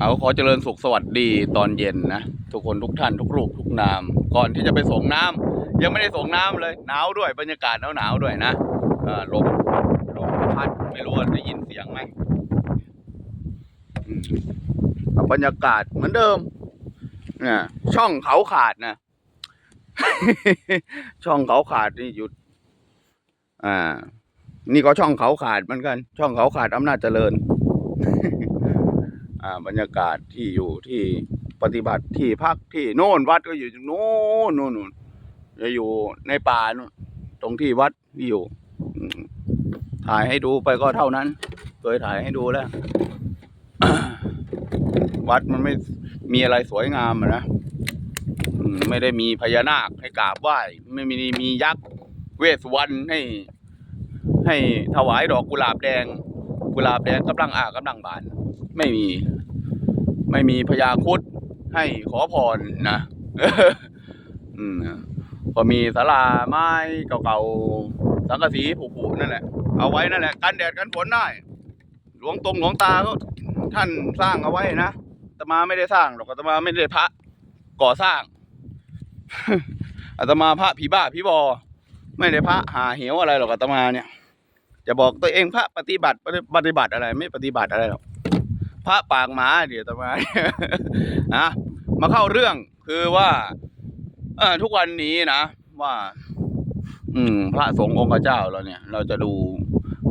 เอาขอเจริญสุขสวัสดีตอนเย็นนะ ทุกคนทุกท่านทุกรูปทุกนาม ก่อนที่จะไปส่งน้ำยังไม่ได้ส่งน้ำเลย หนาวด้วยบรรยากาศหนาวหนาวด้วยนะลมลมพัดไม่รู้ว่าได้ยินเสียงไหมบรรยากาศเหมือนเดิมนี่ช่องเขาขาดนะ ช่องเขาขาดนี่หยุด อ่า นี่ก็ช่องเขาขาดเหมือนกัน ช่องเขาขาดอำนาจเจริญ บรรยากาศที่อยู่ที่ปฏิบัติที่พักที่โน่นวัดก็อยู่ตรงโน่นโน่นโน่นจะอยู่ในป่าน่นตรงที่วัดที่อยู่ถ่ายให้ดูไปก็เท่านั้นเคยถ่ายให้ดูแล้ว วัดมันไม่มีอะไรสวยงามนะไม่ได้มีพญานาคให้กราบไหว้ไม่มีมียักษ์เวสวรรณให้ ให้ถวายดอกกุหลาบแดง กุหลาบแดงกำลังอากำลังบาน ไม่มี ไม่มีพญาครุดให้ขอพรนะอืมก็มีศาลาไม้เก่าๆสังกะสีผุๆนั่นแหละ เอาไว้นั่นแหละกันแดดกันฝนได้ หลวงตรงหลวงตาก็ท่านสร้างเอาไว้นะอาตมาไม่ได้สร้างหรอกอาตมาไม่ได้พระก่อสร้างอาตมาพระผีบ้าผีบอ ไม่ได้พระหาเหวอะไรหรอกอาตมาเนี่ย จะบอกตัวเองพระปฏิบัติปฏิบัติอะไร ไม่ปฏิบัติอะไรหรอก พระปากหมาเดี๋ยวต่อมนะมาเข้าเรื่องคือว่าอทุกวันนี้นะว่า อืม พระสงฆ์องค์เจ้าเราเนี่ย เราจะดู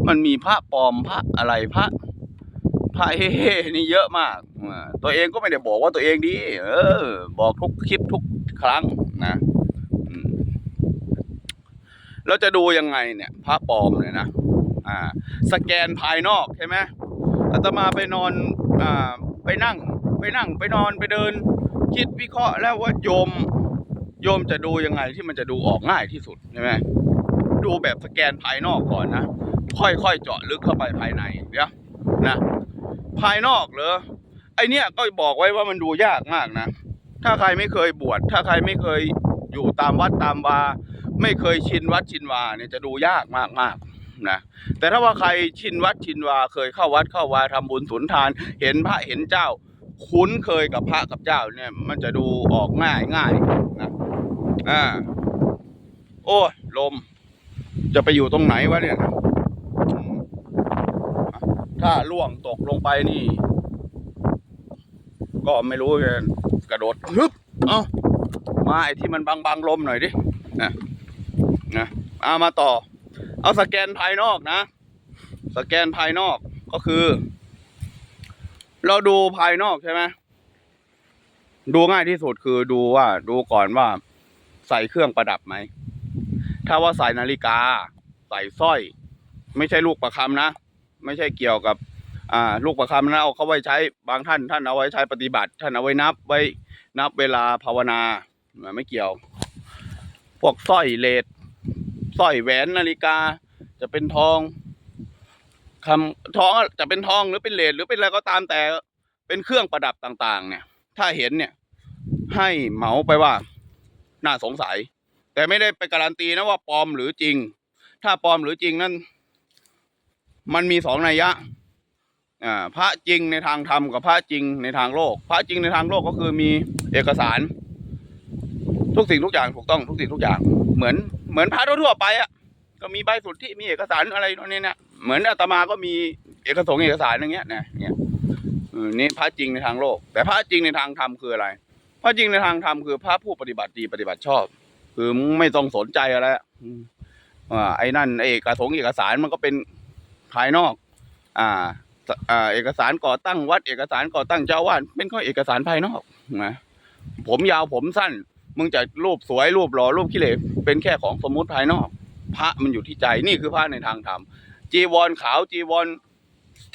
มันมีพระปลอมพระอะไรพระพระเฮ่นี่เยอะมากตัวเองก็ไม่ได้บอกว่าตัวเองดี เออ บอกทุกคลิปทุกครั้งนะเราจะดูยังไงเนี่ย พระปลอมเนี่ยนะ อ่า สแกนภายนอกใช่ไหมอาตมาไปนอน ไปนั่งไปนั่งไปนอนไปเดิน คิดวิเคราะห์แล้วว่าโยมโยมจะดูยังไงที่มันจะดูออกง่ายที่สุดใช่ไหมดูแบบสแกนภายนอกก่อนนะ ค่อยๆเจาะลึกเข้าไปภายในเดี๋ยวนะภายนอกเหรอไอเนี้ยก็บอกไว้ว่ามันดูยากมากนะ ถ้าใครไม่เคยบวชถ้าใครไม่เคยอยู่ตามวัดตามวาไม่เคยชินวัดชินวาเนี่ยจะดูยากมากมากๆ นะแต่ถ้าว่าใครชินวัดชินวาเคยเข้าวัดเข้าวาทำบุญสุนทาน เห็นพระเห็นเจ้า คุ้นเคยกับพระกับเจ้าเนี่ย มันจะดูออกง่ายง่ายนะอ่าโอ้ลม จะไปอยู่ตรงไหนวะเนี่ย ถ้าล่วงตกลงไปนี่ ก็ไม่รู้จะกระโดดฮึบเอามาไอ้ที่มันบังบังๆลมหน่อยดินะนะเอามาต่อ เอาสแกนภายนอกนะ สแกนภายนอกก็คือ เราดูภายนอกใช่ไหมดูง่ายที่สุดคือดูว่าดูก่อนว่าใส่เครื่องประดับไหม ถ้าว่าใส่นาฬิกา ใส่สร้อย ไม่ใช่ลูกประคำนะ ไม่ใช่เกี่ยวกับ อ่า ลูกประคำนะเอาเขาไว้ใช้บางท่าน ท่านเอาไว้ใช้ปฏิบัติ ท่านเอาไว้นับไว้นับเวลาภาวนาไม่เกี่ยว พวกสร้อยเลด สร้อยแหวนนาฬิกา จะเป็นทองคำทองจะเป็นทองหรือเป็นเลดหรือเป็นอะไรก็ตามแต่เป็นเครื่องประดับต่าง ๆ เนี่ย ถ้าเห็นเนี่ย ให้เหมาไปว่าน่าสงสัย แต่ไม่ได้ไปการันตีนะว่าปลอมหรือจริง ถ้าปลอมหรือจริงนั่นมันมีสองนัยยะอ่าพระจริงในทางธรรมกับพระจริงในทางโลก พระจริงในทางโลกก็คือมีเอกสาร ทุกสิ่งทุกอย่างถูกต้องทุกสิ่งทุกอย่างเหมือน เหมือนพระทั่วๆไปอะก็มีใบสุทธิมีเอกสารอะไรตรงนี้เนี่ยเหมือนอาตมาก็มีเอกสงเอกสารอย่างเงี้ยนะเนี่ยนี่พระจริงในทางโลก แต่พระจริงในทางธรรมคืออะไร พระจริงในทางธรรมคือพระผู้ปฏิบัติดีปฏิบัติชอบ คือไม่ต้องสนใจอะไรละอ่าไอ้นั่นไอ้เอกสงเอกสารมันก็เป็นภายนอก อ่าอ่าเอกสารก่อตั้งวัด เอกสารก่อตั้งเจ้าวาดเป็นข้อเอกสารภายนอกนะผมยาวผมสั้น มึงจะรูปสวยรูปหล่อรูปขี้เหร่เป็นแค่ของสมมุติภายนอก พระมันอยู่ที่ใจนี่คือพระในทางธรรมจีวรขาวจีวร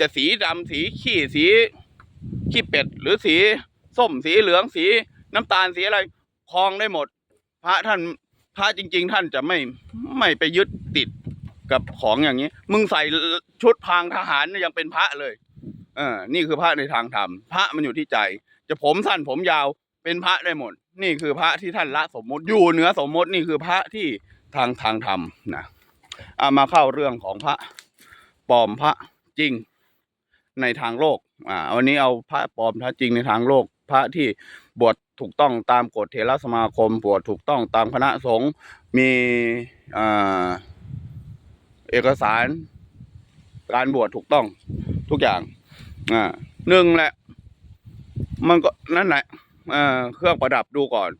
จะสีดำสีขี้สีขี้เป็ด หรือสีส้มสีเหลืองสีน้ำตาลสีอะไรคลองได้หมด พระท่านพระจริง ๆ ท่านจะไม่ไม่ไปยึดติดกับของอย่างนี้ มึงใส่ชุดพรางทหารยังเป็นพระเลย เออ นี่คือพระในทางธรรม พระมันอยู่ที่ใจ จะผมสั้นผมยาว เป็นพระได้หมด นี่คือพระที่ท่านละสมมติอยู่เหนือสมมตินี่คือพระที่ทางทางธรรมนะเอามาเข้าเรื่องของพระปลอมพระจริงในทางโลกอ่าวันนี้เอาพระปลอมพระจริงในทางโลก พระที่บวชถูกต้องตามกฎเถรสมาคมบวชถูกต้องตามคณะสงฆ์มีอ่าเอกสารการบวชถูกต้องทุกอย่างอ่าหนึ่งแหละ มันก็นั่นแหละ เอเครื่องประดับดูก่อน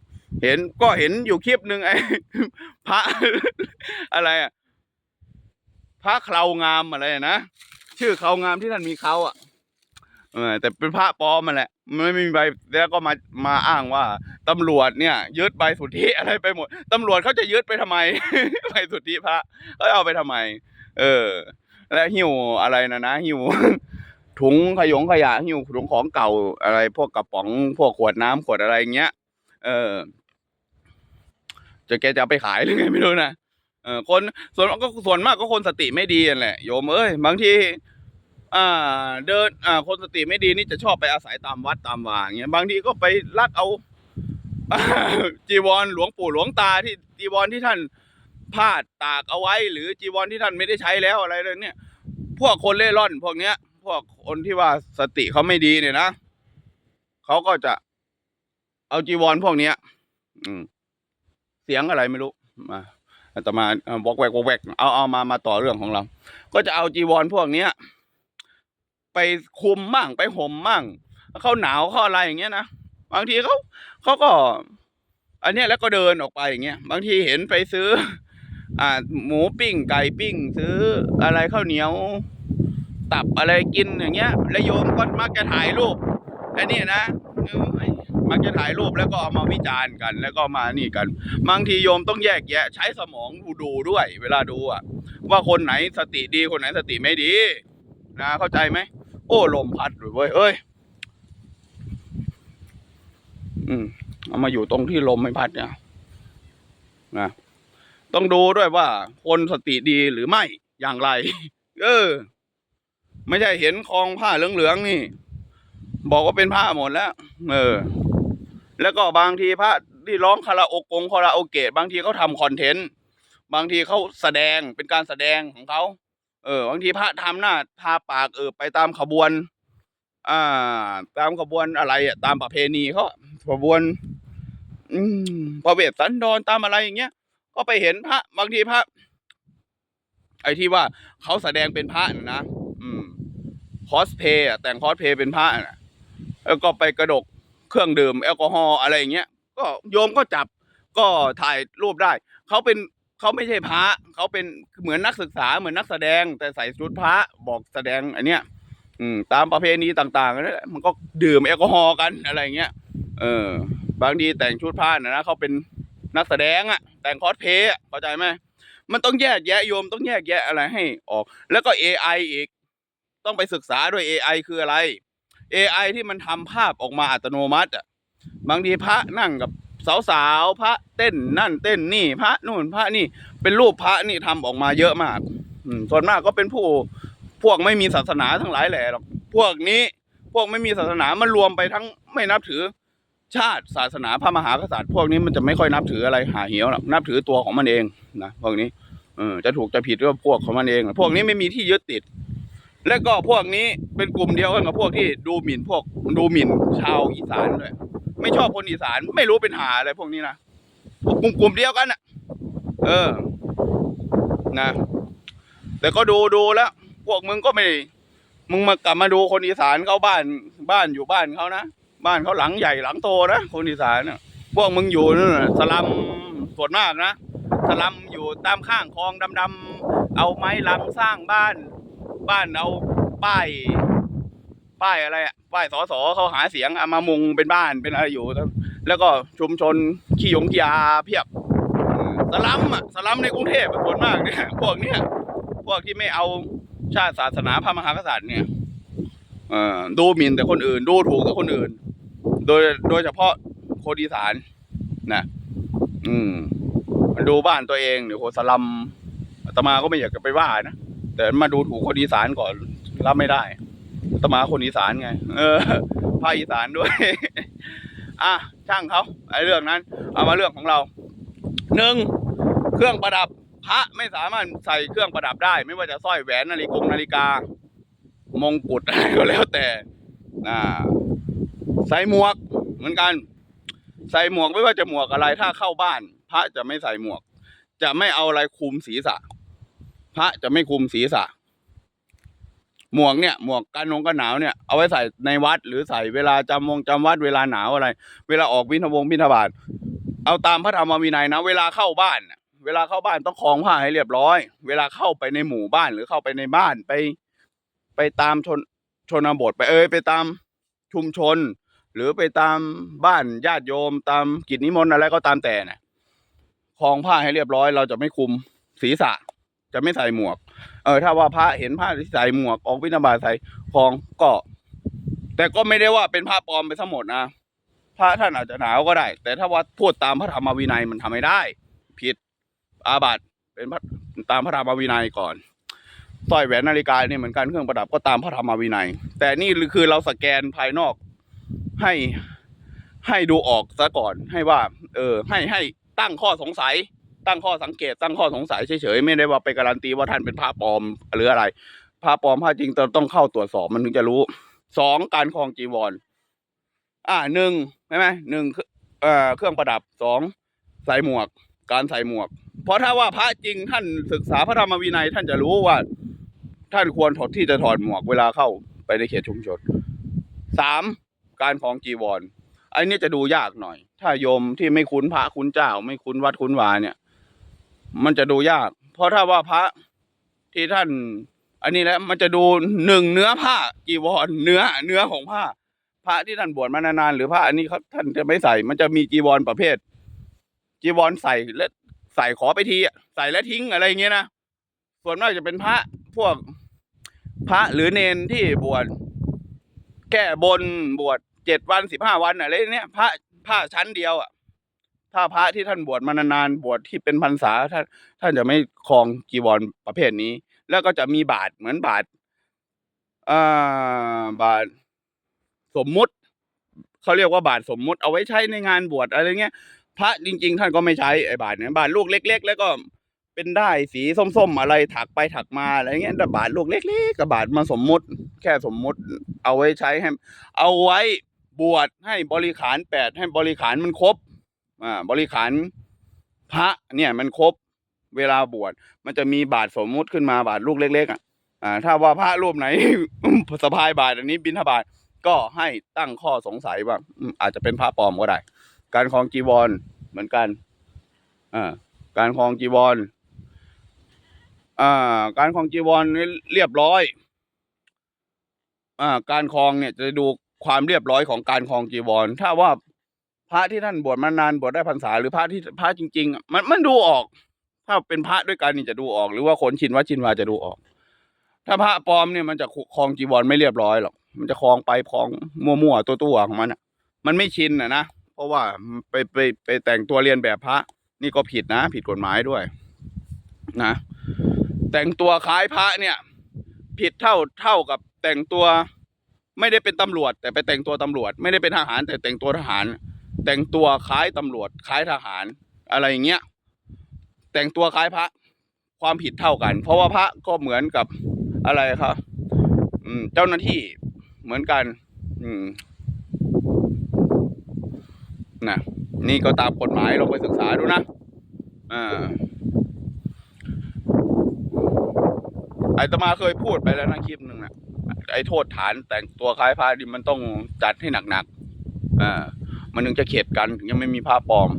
เห็นก็เห็นอยู่คลิปหนึ่งไอ้พระอะไรอะพระเครางามอะไรนะชื่อเครางามที่ท่านมีเขาอะเออแต่เป็นพระปลอมมันแหละไม่มีใบแล้วก็มามาอ้างว่าตำรวจเนี่ยยึดใบสุทธิอะไรไปหมดตำรวจเขาจะยึดไปทำไมใบสุทธิพระเขาเอาไปทำไม เออ แล้วหิ้วอะไรนะนะหิว ถุงขยงขยะหิ้วถุงของเก่าอะไร พวกกระป๋อง พวกขวดน้ำขวดอะไรเงี้ย เออจะแกจะไปขายหรือไงไม่รู้นะเออคนส่วนก็ส่วนมากก็คนสติไม่ดีนั่นแหละโยมเอ้ยบางทีอ่า เดิน อ่า คนสติไม่ดีนี่จะชอบไปอาศัยตามวัดตามว่างเงี้ยบางทีก็ไปลักเอาจีวรหลวงปู่หลวงตาที่จีวรที่ท่านพาดตากเอาไว้ หรือจีวรที่ท่านไม่ได้ใช้แล้วอะไรเลยเนี่ย พวกคนเล่ร่อนพวกเนี้ย พวกคนที่ว่าสติเขาไม่ดีเนี่ยนะเขาก็จะเอาจีวรพวกเนี้ย อืม เสียงอะไรไม่รู้มาอาตมาบอกแวกบอกแวกเอาเอามามาต่อเรื่องของเรา ก็จะเอาจีวรพวกเนี้ย ไปคลุมมั่งไปห่มมั่งเขาหนาวเขาอะไรอย่างเงี้ยนะบางทีเขาเขาก็ อันเนี้ยแล้วก็เดินออกไปอย่างเงี้ย บางทีเห็นไปซื้อ อ่า หมูปิ้งไก่ปิ้ง ซื้ออะไรข้าวเหนียว ตับอะไรกินอย่างเงี้ย แล้วโยมก็มักจะถ่ายรูปไอ้นี่นะมักจะถ่ายรูปแล้วก็เอามาวิจารณ์กัน แล้วก็มานี่กัน บางทีโยมต้องแยกแยะ ใช้สมองดูดูด้วย เวลาดูอะว่าคนไหนสติดีคนไหนสติไม่ดีนะเข้าใจไหมโอ้ลมพัดเลยเว้ยเอ้ยอืมเอามาอยู่ตรงที่ลมไม่พัดเนี่ยนะต้องดูด้วยว่าคนสติดีหรือไม่อย่างไร เออ ไม่ใช่เห็นคลองผ้าเหลืองๆนี่ บอกว่าเป็นผ้าหมดแล้ว เออ แล้วก็บางทีพระที่ร้องคาราโอกงคาราโอเกะบางทีเขาทำคอนเทนต์บางทีเขาแสดงเป็นการแสดงของเขาเออบางทีพระทำหน้าทาปากเออไปตามขบวน อ่า ตามขบวนอะไรอะตามประเพณีเขาขบวน อืมพระเวสสันดรตามอะไรอย่างเงี้ยก็ไปเห็นพระ บางทีพระ ไอ้ที่ว่าเขาแสดงเป็นพระนะ คอสเพย์แต่งคอสเพย์เป็นพระนะแล้วก็ไปกระดกเครื่องดื่มแอลกอฮอล์อะไรอย่างเงี้ย ก็โยมก็จับก็ถ่ายรูปได้ เขาเป็นเขาไม่ใช่พระเขาเป็นเหมือนนักศึกษาเหมือนนักแสดง แต่ใส่ชุดพระบอกแสดงอันเนี้ยอืมตามประเพณีต่างๆนั่นแหละมันก็ดื่มแอลกอฮอล์กันอะไรอย่างเงี้ยเออบางทีแต่งชุดผ้านะนะเขาเป็นนักแสดงอะแต่งคอสเพย์เข้าใจไหมมันต้องแยกแยะโยมต้องแยกแยะอะไรให้ออก แล้วก็ AI อีก ต้องไปศึกษาด้วย AI คืออะไร AI ที่มันทำภาพออกมาอัตโนมัติอะบางทีพระนั่งกับสาวๆพระเต้นนั่นเต้นนี่ พระนู่นพระนี่เป็นรูปพระนี่ทำออกมาเยอะมากส่วนมากก็เป็นผู้พวกไม่มีศาสนาทั้งหลายแหละหรอกพวกนี้พวกไม่มีศาสนามันรวมไปทั้งไม่นับถือชาติศาสนาพระมหากษัตริย์ พวกนี้มันจะไม่ค่อยนับถืออะไรหาเหี้ยวหรอกนับถือตัวของมันเองนะพวกนี้เออจะถูกจะผิดก็พวกของมันเอง พวกนี้ไม่มีที่ยึดติด และก็พวกนี้เป็นกลุ่มเดียวกันกับพวกที่ดูหมิ่นพวกดูหมิ่นชาวอีสานด้วยไม่ชอบคนอีสานไม่รู้เป็นหาอะไรพวกนี้นะพวกกลุ่มกลุ่มเดียวกันน่ะ เออ นะ แต่ก็ดูดูแล้ว พวกมึงก็ไม่ มึงมากลับมาดูคนอีสานเขาบ้านบ้านอยู่บ้านเขานะบ้านเขาหลังใหญ่หลังโตนะคนอีสานน่ะพวกมึงอยู่นั่นน่ะสลัมส่วนมากนะสลัมอยู่ตามข้างคลองดำๆเอาไม้ลังสร้างบ้าน บ้านเอาป้ายป้ายอะไรอะป้ายสอสอเขาหาเสียงเอามามุงเป็นบ้านเป็นอะไรอยู่ แล้วก็ชุมชนขี้ยงขี้ยาเพียบสลัมอะสลัมในกรุงเทพอะส่วนมากเนี่ยพวกเนี้ยพวกที่ไม่เอาชาติศาสนาพระมหากษัตริย์เนี่ยอ่อดูหมิ่นแต่คนอื่น ดูถูกแต่คนอื่น โดยโดยเฉพาะคนอีสานนะอืมมันดูบ้านตัวเองเดี๋ยวโหสลัมตมาก็ไม่อยากจะไปว่านะ แต่มาดูถูกคนอีสานก่อนรับไม่ได้ตมาคนอีสานไง เออภาคอีสานด้วย อะช่างเขาไอ้เรื่องนั้น เอามาเรื่องของเราหนึ่งเครื่องประดับพระไม่สามารถใส่เครื่องประดับได้ ไม่ว่าจะสร้อยแหวนนาฬิกงนาฬิกา มงกุฎอะไรก็แล้วแต่อ่าใส่หมวกเหมือนกัน ใส่หมวกไม่ว่าจะหมวกอะไรถ้าเข้าบ้าน พระจะไม่ใส่หมวก จะไม่เอาอะไรคลุมศีรษะ พระจะไม่คุมศีรษะ หมวกเนี่ย หมวกกันนงกันหนาวเนี่ยเอาไว้ใส่ในวัดหรือใส่เวลาจำวงจำวัดเวลาหนาวอะไร เวลาออกบิณฑบงบิณฑบาตเอาตามพระธรรมวินัยนะ เวลาเข้าบ้านเวลาเข้าบ้านต้องคล้องผ้าให้เรียบร้อย เวลาเข้าไปในหมู่บ้านหรือเข้าไปในบ้านไป ไปตามชนชนบทไปเอยไปตามชุมชน หรือไปตามบ้านญาติโยม ตามกิจนิมนต์อะไรก็ตามแต่น่ะคล้องผ้าให้เรียบร้อย เราจะไม่คุมศีรษะ จะไม่ใส่หมวก เออถ้าว่าพระเห็นพระที่ใส่หมวกออกวินาบาตใส่คองก็ แต่ก็ไม่ได้ว่าเป็นพระปลอมไปทั้งหมดนะพระท่านอาจจะหนาวก็ได้ แต่ถ้าว่าพูดตามพระธรรมวินัยมันทำไม่ได้ ผิดอาบัติเป็นพระตามพระธรรมวินัยก่อนสร้อยแหวนนาฬิกาเนี่ยเหมือนกันเครื่องประดับก็ตามพระธรรมวินัย แต่นี่คือเราสแกนภายนอกให้ให้ดูออกซะก่อนให้ว่า เออ ให้ให้ตั้งข้อสงสัย ตั้งข้อสังเกตตั้งข้อสงสัยเฉยๆไม่ได้ว่าไปการันตีว่าท่านเป็นพระปลอมหรืออะไรพระปลอมพระจริงต้องเข้าตรวจสอบมันถึงจะรู้สองการครองจีวร อ่าหนึ่งใช่ไหมหนึ่งเอ่อเครื่องประดับสองใส่หมวก การใส่หมวก เพราะถ้าว่าพระจริงท่านศึกษาพระธรรมวินัยท่านจะรู้ว่า ท่านควรถอดที่จะถอดหมวกเวลาเข้าไปในเขตชุมชนสามการของจีวรไอ้นี่จะดูยากหน่อย ถ้าโยมที่ไม่คุ้นพระคุ้นเจ้า ไม่คุ้นวัดคุ้นวาเนี่ย มันจะดูยาก เพราะถ้าว่าพระที่ท่าน อันนี้แหละมันจะดูหนึ่งเนื้อผ้าจีวรเนื้อเนื้อของผ้า พระที่ท่านบวชมานานๆหรือพระอันนี้เขาท่านจะไม่ใส่ มันจะมีจีวรประเภท จีวรใส่และใส่ขอไปทีอะใส่แล้วทิ้งอะไรอย่างเงี้ยนะส่วนมากจะเป็นพระพวกพระหรือเนนที่บวชแก้บนบวชเจ็ดวันสิบห้าวันอะไรเนี้ยพระผ้าชั้นเดียวอะ ถ้าพระที่ท่านบวชมานานๆบวชที่เป็นพรรษาท่านท่านจะไม่ครองจีวรประเภทนี้ แล้วก็จะมีบาทเหมือนบาทอ่าบาทสมมุติเขาเรียกว่าบาทสมมุติเอาไว้ใช้ในงานบวชอะไรเงี้ย พระจริง ๆ ท่านก็ไม่ใช้ไอ้บาทเนี่ยบาทลูกเล็ก ๆ แล้วก็เป็นได้สีส้มๆอะไรถักไปถักมาอะไรเงี้ยแต่บาทลูกเล็กๆกับบาทมาสมมุติ แค่สมมุติ เอาไว้ใช้ให้เอาไว้บวชให้บริขารแปดให้บริขารมันครบ บริขารพระเนี่ยมันครบเวลาบวชมันจะมีบาทสมมุติขึ้นมาบาทลูกเล็ก ๆ อะอ่า ถ้าว่าพระรูปไหน สะพายบาทอันนี้บิณฑบาตก็ให้ตั้งข้อสงสัยว่าอาจจะเป็นพระปลอมก็ได้ การครองจีวรเหมือนกันอ่าการครองจีวรอ่าการครองจีวรเรียบร้อยอ่าการครองเนี่ยจะดูความเรียบร้อยของการครองจีวร ถ้าว่า พระที่ท่านบวชมานานบวชได้พรรษาหรือพระที่พระจริง ๆ มันมันดูออก ถ้าเป็นพระด้วยกันนี่จะดูออก หรือว่าคนชินวัดชินวาจะดูออก ถ้าพระปลอมเนี่ยมันจะครองจีวรไม่เรียบร้อยหรอกมันจะคลองไปคลองมั่วๆตัวๆของมันอะ มันไม่ชินอะนะเพราะว่าไปไปไปแต่งตัวเรียนแบบพระ นี่ก็ผิดนะ ผิดกฎหมายด้วย นะ แต่งตัวคล้ายพระเนี่ย ผิดเท่าเท่ากับแต่งตัว ไม่ได้เป็นตำรวจ แต่ไปแต่งตัวตำรวจ ไม่ได้เป็นทหารแต่แต่งตัวทหาร แต่งตัวคล้ายตำรวจคล้ายทหารอะไรอย่างเงี้ยแต่งตัวคล้ายพระความผิดเท่ากัน เพราะว่าพระก็เหมือนกับอะไรครับอืมเจ้าหน้าที่เหมือนกัน อืมนะนี่ก็ตามกฎหมายลองไปศึกษาดูนะอ่าไอตมาเคยพูดไปแล้วนะคลิปหนึ่งนะไอโทษฐานแต่งตัวคล้ายพระดิมันต้องจัดให้หนักๆอ่า มันถึงจะเข็ดกันถึงยังไม่มีผ้าปลอม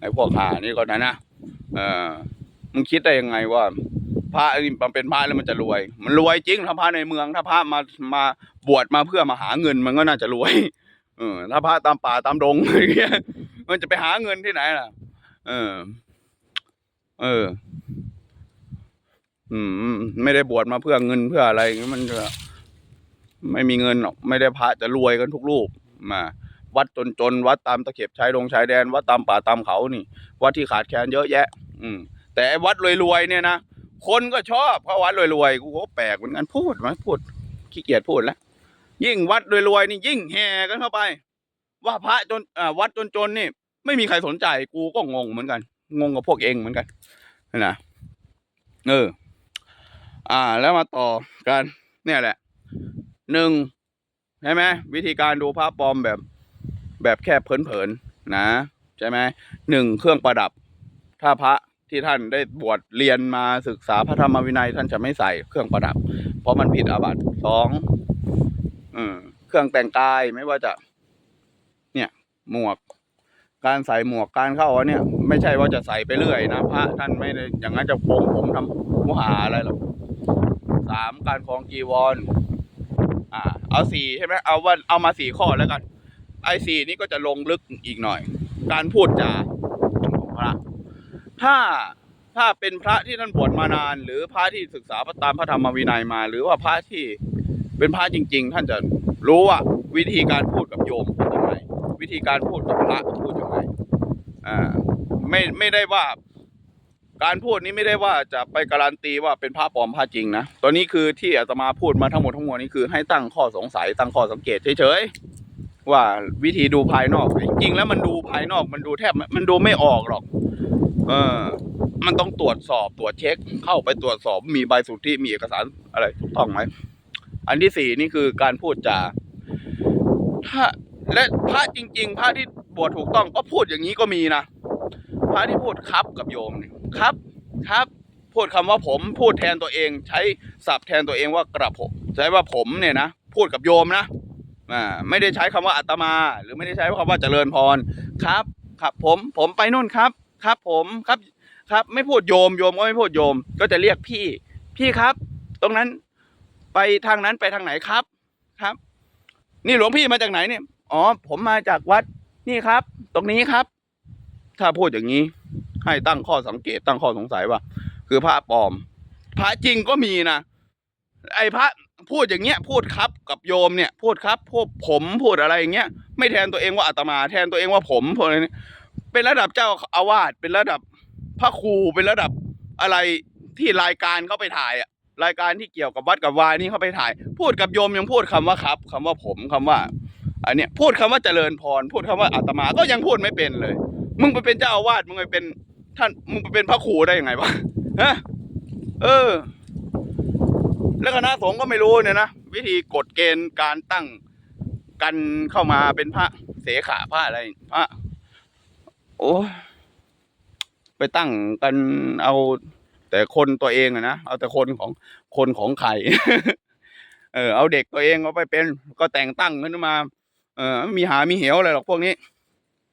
ไอพวกหานี่ก็นะนะเออมึงคิดได้ยังไงว่าพระนี่มันเป็นพระแล้วมันจะรวย มันรวยจริงถ้าพระในเมือง ถ้าพระมามาบวชมาเพื่อมาหาเงินมันก็น่าจะรวยเออถ้าพระตามป่าตามดงอะไรเงี้ยมันจะไปหาเงินที่ไหนล่ะ เออ เออ อืม ไม่ได้บวชมาเพื่อเงินเพื่ออะไรเงี้ยมันจะไม่มีเงินหรอกไม่ได้พระจะรวยกันทุกรูปมา วัดจนๆวัดตามตะเข็บชายดงชายแดนวัดตามป่าตามเขานี่ วัดที่ขาดแคลนเยอะแยะ อืม แต่ไอ้วัดรวยๆเนี่ยนะคนก็ชอบเพราะวัดรวยๆกูก็แปลกเหมือนกันพูดไหมพูดขี้เกียจพูดแล้วยิ่งวัดรวยๆนี่ยิ่งแห่กันเข้าไป ว่าพระจนอ่าวัดจนๆนี่ ไม่มีใครสนใจกูก็งงเหมือนกัน งงกับพวกเองเหมือนกันนะเออ อ่า แล้วมาต่อกัน เนี่ยแหละหนึ่งใช่ไหมวิธีการดูพระปลอมแบบ แบบแค่เผินๆนะใช่ไหมหนึ่งเครื่องประดับ ถ้าพระที่ท่านได้บวชเรียนมาศึกษาพระธรรมวินัยท่านจะไม่ใส่เครื่องประดับ เพราะมันผิดอาบัติสองอเครื่องแต่งกายไม่ว่าจะ เนี่ย หมวก การใส่หมวกการเข้าเนี่ย ไม่ใช่ว่าจะใส่ไปเรื่อยนะพระท่านไม่ได้อย่างนั้นจะโปงผมทำมุหาอะไรหรอกสามการคลองจีวร อ่า เอาสี่ใช่ไหมเอาว่าเอามาสี่ข้อแล้วกัน ไอ้สี่นี่ก็จะลงลึกอีกหน่อย การพูดจาของพระ ถ้าถ้าเป็นพระที่ท่านบวชมานาน หรือพระที่ศึกษาตามพระธรรมวินัยมา หรือว่าพระที่เป็นพระจริง ๆ ท่านจะรู้ว่าวิธีการพูดกับโยมพูดยังไงวิธีการพูดกับพระพูดยังไงอ่าไม่ไม่ได้ว่าการพูดนี้ไม่ได้ว่าจะไปการันตีว่าเป็นพระปลอมพระจริงนะ ตอนนี้คือที่อาตมาพูดมาทั้งหมดทั้งมวลนี้คือให้ตั้งข้อสงสัยตั้งข้อสังเกตเฉยๆ ว่าวิธีดูภายนอก จริงๆแล้วมันดูภายนอกมันดูแทบมันดูไม่ออกหรอก เออ มันต้องตรวจสอบตรวจเช็ค เข้าไปตรวจสอบมีใบสุทธิมีเอกสารอะไรถูกต้องไหมอันที่สี่นี่คือการพูดจาถ้าและพระจริง ๆ พระที่บวชถูกต้องก็พูดอย่างนี้ก็มีนะพระที่พูดครับกับโยมเนี่ยครับ ครับ พูดคำว่าผมพูดแทนตัวเอง ใช้ศัพท์แทนตัวเองว่ากระผมใช้ว่าผมเนี่ยนะพูดกับโยมนะ ไม่ได้ใช้คำว่าอาตมา หรือไม่ได้ใช้คำว่าเจริญพรครับ ครับผมผมไปนู่นครับ ครับผมครับครับ ไม่พูดโยมโยมก็ไม่พูดโยม ก็จะเรียกพี่ พี่ครับ ตรงนั้นไปทางนั้นไปทางไหนครับครับ นี่หลวงพี่มาจากไหนเนี่ยอ๋อ ผมมาจากวัดนี่ครับ ตรงนี้ครับ ถ้าพูดอย่างนี้ ให้ตั้งข้อสังเกตตั้งข้อสงสัยว่า คือพระปลอม พระจริงก็มีนะไอ้พระ พูดอย่างเงี้ยพูดครับกับโยมเนี่ย พูดครับพูดผมพูดอะไรอย่างเงี้ยไม่แทนตัวเองว่าอาตมาแทนตัวเองว่าผมพวกนี้เป็นระดับเจ้าอาวาสเป็นระดับพระครูเป็นระดับอะไรที่รายการเขาไปถ่ายอะรายการที่เกี่ยวกับวัดกับวายนี่เขาไปถ่าย พูดกับโยมยังพูดคำว่าครับคำว่าผมคำว่าอันเนี้ยพูดคำว่าเจริญพร พูดคำว่าอาตมาก็ยังพูดไม่เป็นเลย มึงไปเป็นเจ้าอาวาสมึงไปเป็นท่านมึงไปเป็นพระครูได้ยังไงวะฮะเออ แล้วคณะสงฆ์ก็ไม่รู้เนี่ยนะวิธีกฎเกณฑ์การตั้งกันเข้ามาเป็นพระเสขะพระอะไรพระโอ้ไปตั้งกันเอาแต่คนตัวเองอะนะเอาแต่คนของคนของใครเออเอาเด็กตัวเองเอาไปเป็นก็แต่งตั้งขึ้นมา เออมีหามีเหวอะไรหรอกพวกนี้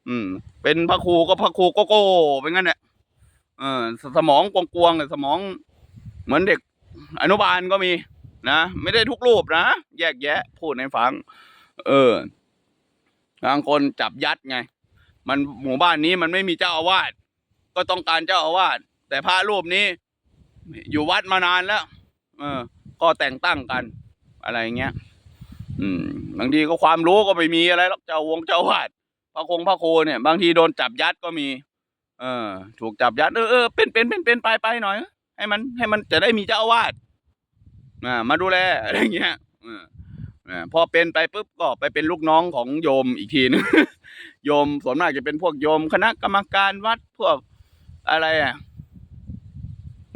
อืม เป็นพระครูก็พระครูโกโก้เป็นงั้นแหละเออสมองกวงๆเนี่ยสมอง เหมือนเด็ก อนุบาลก็มีนะ ไม่ได้ทุกรูปนะ แยกแยะ พูดให้ฟัง เออบางคนจับยัดไง มันหมู่บ้านนี้มันไม่มีเจ้าอาวาสก็ต้องการเจ้าอาวาสแต่พระรูปนี้ อยู่วัดมานานแล้ว เออ ก็แต่งตั้งกันอะไรเงี้ย อืม บางทีก็ความรู้ก็ไม่มีอะไรหรอกเจ้าวงเจ้าวาดพระคงพระโคเนี่ย บางทีโดนจับยัดก็มี เออ ถูกจับยัดเออเออเป็นเป็นเป็นเป็นไปไปหน่อย ให้มันให้มันจะได้มีเจ้าอาวาสมาดูแลอะไรเงี้ยอพอเป็นไปปุ๊บก็ไปเป็นลูกน้องของโยมอีกทีนึงโยมส่วนมากจะเป็นพวกโยม คณะกรรมการวัดพวกอะไรอะ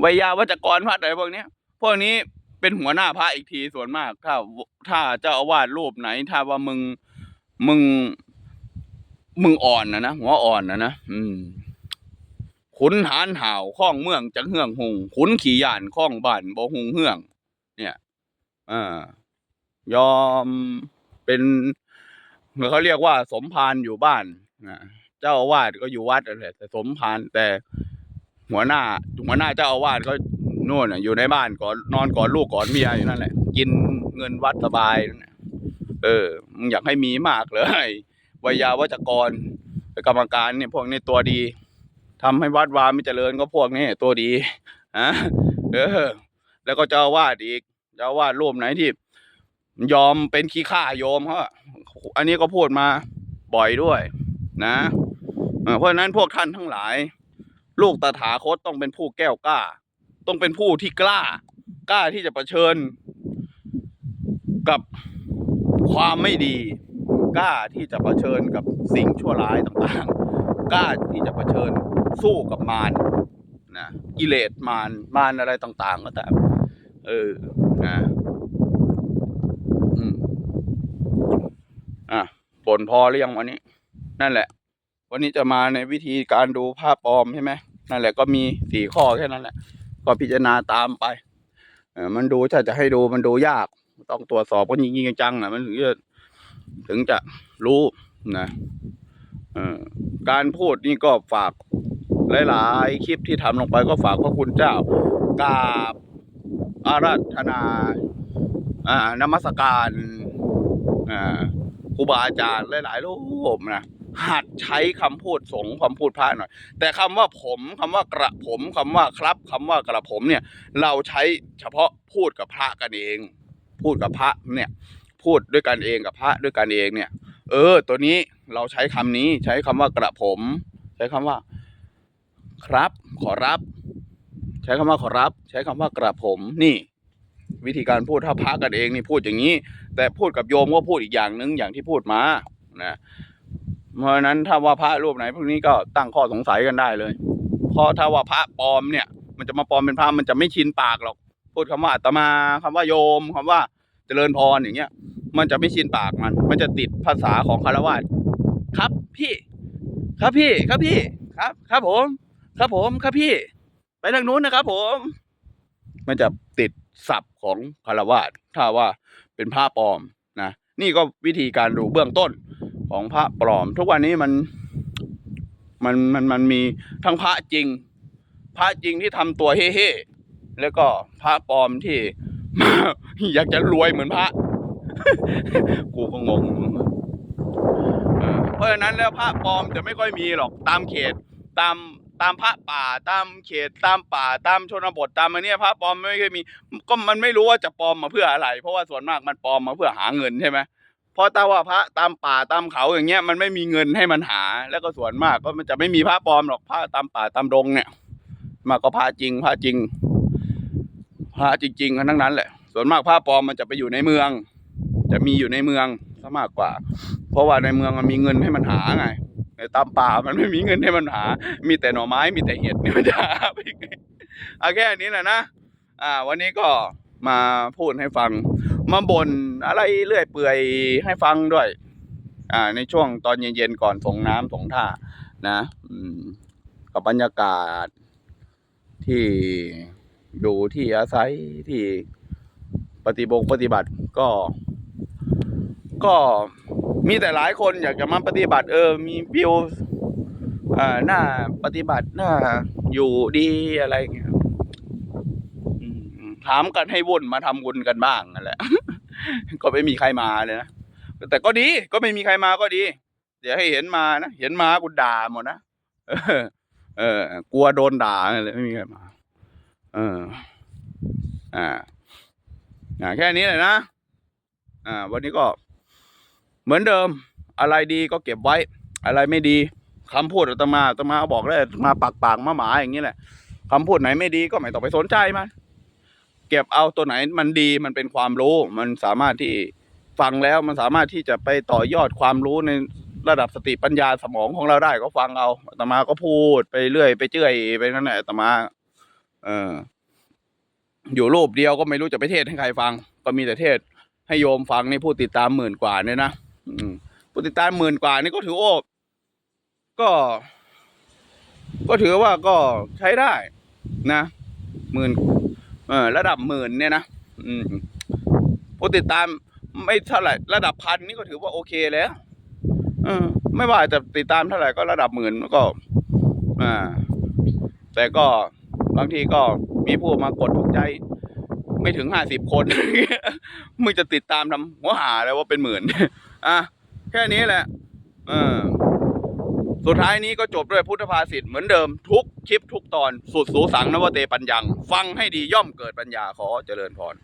วิยาวัจกรวัดอะไรพวกเนี้ย พวกนี้เป็นหัวหน้าพระอีกทีส่วนมาก ถ้า ถ้าเจ้าอาวาสรูปไหน ถ้าว่ามึงมึงมึงอ่อนนะนะหัวอ่อนนะนะอืม ขุนหานห่าวข้องเมืองจังเฮืองหงขุนขี่ย่านข้องบ้านบ่หงเฮือง เนี่ยอ่ายอมเป็นเขาเรียกว่า สมภารอยู่บ้านนะเจ้าอาวาสก็อยู่วัดนั่นแต่สมภารแต่หัวหน้าหัวหน้าเจ้าอาวาสก็นู่นอยู่ในบ้านก่อนนอนก่อนลูกก่อนเมียอยู่นั่นแหละ กินเงินวัดสบายนั่นน่ะเออมึงอยากให้มีมากเลยวิยาวัจกรกรรมการเนี่ยพวกนี้ตัวดี ทำให้วัดวาไม่เจริญก็พวกนี้ตัวดีฮะเออ แล้วก็เจ้าวาสอีกเจ้าวาสรูปไหนที่ยอมเป็นขี้ข้าโยมเขาอันนี้ก็พูดมาบ่อยด้วย นะเพราะฉะนั้นพวกท่านทั้งหลาย ลูกตถาคตต้องเป็นผู้แก้วกล้า ต้องเป็นผู้ที่กล้ากล้าที่จะะเผชิญ กับความไม่ดี กล้าที่จะะเผชิญกับสิ่งชั่วร้ายต่างๆ กล้าที่จะเผชิญ สู้กับมารนะกิเลสมารมารอะไรต่าง ๆ ก็ตามเออนะอืมอะบ่นพอหรือยังวันนี้ นั่นแหละ วันนี้จะมาในวิธีการดูภาพปลอมใช่ไหมนั่นแหละก็มีสี่ข้อแค่นั้นแหละ ก็พิจารณาตามไปเออมันดูถ้าจะให้ดูมันดูยาก ต้องตรวจสอบกันจริงๆจังๆนะมันถึงจะถึงจะรู้นะการพูดนี่ก็ฝาก หลายๆ คลิปที่ทำลงไปก็ฝากพระคุณเจ้ากราบอาราธนาอ่านมัสการอ่าครูบาอาจารย์หลายๆรูปนะหัดใช้คำพูดสงคำพูดพระหน่อย แต่คำว่าผมคำว่ากระผมคำว่าครับคำว่ากระผมเนี่ย เราใช้เฉพาะพูดกับพระกันเอง พูดกับพระเนี่ย พูดด้วยกันเองกับพระด้วยกันเองเนี่ย เออ ตัวนี้เราใช้คำนี้ใช้คำว่ากระผม ใช้คำว่า ครับ ขอรับ ใช้คำว่าขอรับ ใช้คำว่ากระผมนี่ วิธีการพูดถ้าพระกันเองนี่พูดอย่างนี้ แต่พูดกับโยมก็พูดอีกอย่างหนึ่งอย่างที่พูดมานะเพราะฉะนั้นถ้าว่าพระรูปไหนพวกนี้ก็ตั้งข้อสงสัยกันได้เลยเพราะถ้าว่าพระปลอมเนี่ย มันจะมาปลอมเป็นพระมันจะไม่ชินปากหรอกพูดคำว่าอาตมาคำว่าโยมคำว่าเจริญพรอย่างเงี้ย มันจะไม่ชินปากมัน มันจะติดภาษาของคารวะครับพี่ ครับพี่ ครับพี่ ครับ ครับผม ครับผมครับพี่ ไปทางนู้นนะครับผม มันจะติดศัพท์ของคารวะถ้าว่าเป็นพระปลอมนะนี่ก็วิธีการดูเบื้องต้นของพระปลอม ทุกวันนี้มันมันมันมันมีทั้งพระจริง พระจริงที่ทำตัวเฮ่ๆแล้วก็พระปลอมที่ อยากจะรวยเหมือนพระ กูก็งงเออเพราะฉะนั้นแล้วพระปลอมจะไม่ค่อยมีหรอกตามเขตตาม ตามพระป่าตามเขตตามป่าตามชนบทตามอันเนี้ยพระปลอมไม่เคยมี ก็มันไม่รู้ว่าจะปลอมมาเพื่ออะไร เพราะว่าส่วนมากมันปลอมมาเพื่อหาเงินใช่ไหมเพราะถ้าว่าพระตามป่าตามเขาอย่างเงี้ยมันไม่มีเงินให้มันหา แล้วก็ส่วนมากก็มันจะไม่มีพระปลอมหรอกพระตามป่าตามดงเนี่ยมากก็พระจริงพระจริง พระจริงๆกันทั้งนั้นแหละ ส่วนมากพระปลอมมันจะไปอยู่ในเมือง จะมีอยู่ในเมืองซะมากกว่า เพราะว่าในเมืองมันมีเงินให้มันหาไง ตามป่ามันไม่มีเงินให้มันหา มีแต่หน่อไม้มีแต่เห็ดนี่มันจะหาไปไงเอาแค่นี้แหละนะอ่า วันนี้ก็มาพูดให้ฟัง มาบ่นอะไรเรื่อยเปื่อยให้ฟังด้วย อ่า ในช่วงตอนเย็นๆก่อนส่งน้ำส่งท่า นะกับบรรยากาศที่ดูที่อาศัยที่ปฏิบงปฏิบัติก็ ก็ มีแต่หลายคนอยากจะมาปฏิบัติเออ มีวิวอ่าหน้าปฏิบัติหน้าอยู่ดีอะไรอย่างเงี้ยถามกันให้วุ่นมาทำบุญกันบ้างนั่นแหละ ก็ไม่มีใครมาเลยนะแต่ก็ดีก็ไม่มีใครมาก็ดี เดี๋ยวให้เห็นมานะเห็นมากูด่าหมดนะเออ เออกลัวโดนด่าเลยไม่มีใครมา เออ อ่าอ่าแค่นี้เลยนะอ่า วันนี้ก็ เหมือนเดิม อะไรดีก็เก็บไว้ อะไรไม่ดีคำพูดอาตมาอาตมาบอกเลยมาปากปากมาหมาอย่างนี้แหละคำพูดไหนไม่ดีก็ไม่ต้องไปสนใจมันเก็บเอาตัวไหนมันดีมันเป็นความรู้ มันสามารถที่ฟังแล้วมันสามารถที่จะไปต่อยอดความรู้ในระดับสติปัญญาสมองของเราได้ก็ฟังเอาอาตมาก็พูดไปเรื่อยไปเจื่อยไปนั่นแหละอาตมา เอออยู่รูปเดียวก็ไม่รู้จะไปเทศให้ใครฟัง ก็มีแต่เทศให้โยมฟังนี่ผู้ติดตามหมื่นกว่าเนี่ยนะ ผู้ติดตามหมื่นกว่านี่ก็ถือโอ้ก็ ก็ถือว่าก็ใช้ได้นะหมื่นเออระดับหมื่นเนี่ยนะอืมผู้ติดตามไม่เท่าไหร่ระดับพันนี่ก็ถือว่าโอเคแล้วเออ ไม่ว่าจะติดตามเท่าไหร่ก็ระดับหมื่นก็ อ่า แต่ก็บางทีก็มีผู้มากดถูกใจ ไม่ถึงห้าสิบคน มึงจะติดตามทำหัวหาแล้วว่าเป็นหมื่น อะแค่นี้แหละเออสุดท้ายนี้ก็จบด้วยพุทธภาษิตเหมือนเดิมทุกคลิปทุกตอนสุดสูสังนวเตปัญญัง ฟังให้ดีย่อมเกิดปัญญาขอเจริญพร